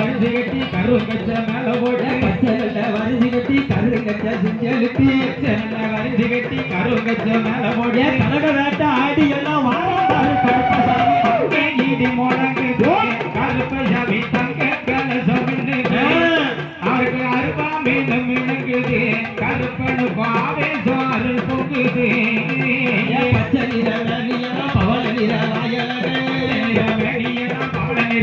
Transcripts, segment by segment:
வரிசை கட்டி கரு கச்ச மேல போட கச்சல்ல வரிஞ்சு கட்டி கரு கச்ச செஞ்சலுக்கு ஜனங்க வரிசை கட்டி கரு கச்ச மேல போட கனக வேட்ட ஆடி எல்லாம் வாழாரு கருப்பசாமி. சாமி தங்க கலசமில்லுது அவருக்கு அருவாமே நம்மளுக்குது கருப்பனு ஆவேசம் அருள் பொங்குது.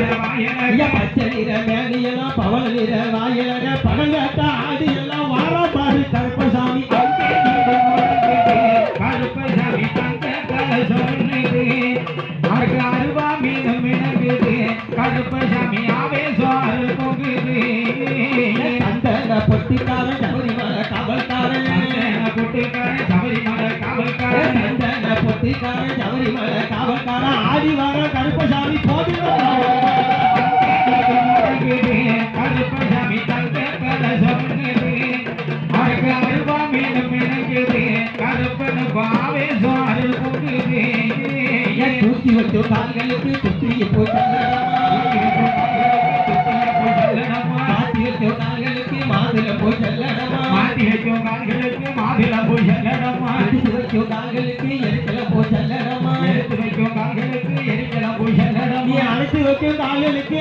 ஐயா பச்சை நிற மேனியெல்லாம் பவள நிற வாயலக பணங்காட்ட ஆடி எல்லாம் வாரா பாரு கருப்பசாமி கருப்பசாமி ஆவேசம் பொங்குது. சந்தன பொட்டிக்காரன் சபரிமலை காவல்காரன். சபரிமலை காவல்காரன். பொட்டிக்காரன் சபரிமலை காவல்காரன். கருப்பசாமி போதும் கருப்பனு ஆவேசம் அருள் பொங்குது தூக்கி வச்சு கால்களுக்கு குத்தி போய் மாத்தி வச்சு கால்களுக்கு மாதுளை போய் செல்லடமா மாத்தி வைக்கும் கால்களுக்கு மாதுள போய் செல்லடமா அடிச்சு வச்சு கால்களுக்கு எரிக்கல போய் செல்லடமா எடுத்து வைக்கும் கால்களுக்கு எரிக்கலாம் போய் நீ செல்லடமா அழைத்து வைக்கும் கால்களுக்கு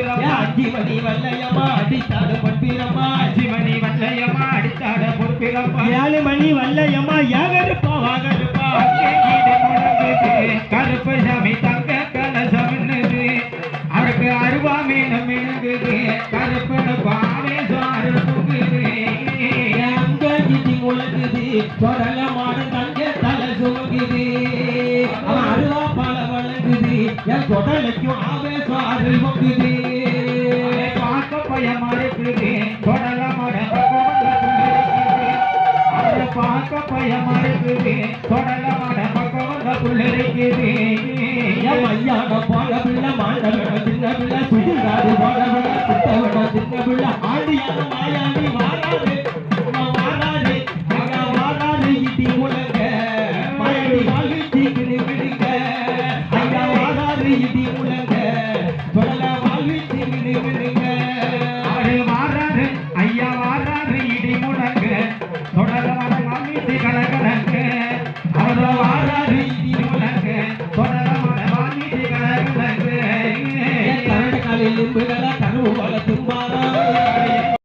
விளையாட வாராதே வெள்ள குதிரையில விளையாட வாராரே குதிரையில விளையாட வாராதே விளையாட வந்துட்டாரே போடுங்கம்மா ஒரு கருப்பசாமி தங்க கலசம் அவருக்கு அருவா மீண்டும் இணங்குது கருப்பனு ஆவேசம் அருள் பொங்குது அஞ்சு மணி வல்லையம்மா அடித்தாட பொற்பிரம்மா அஞ்சு மணி வல்லையம்மா அடித்தாட பொற்பிரம்மா ஏழு மணி வல்லையம்மா ஏகருப்பா வாகருப்பா கருப்பு சாமி தங்க கலசம் அவருக்கு அருவா மீனம் மினுங்குது கருப்பனு பாவேசம் அருள் பொங்குது அங்க கிட்டி முழங்குது சொரலமான தங்க தலை சுமங்குது அவன் அருவா பல வழங்குது என் கொடலைக்கும் ஆவேசம் அருள் பார்க்க பயமா இருக்குது இருக்குது சின்ன பிள்ளை சுடுகாடு போல சின்ன பிள்ளை மாயாண்டி மாறாது.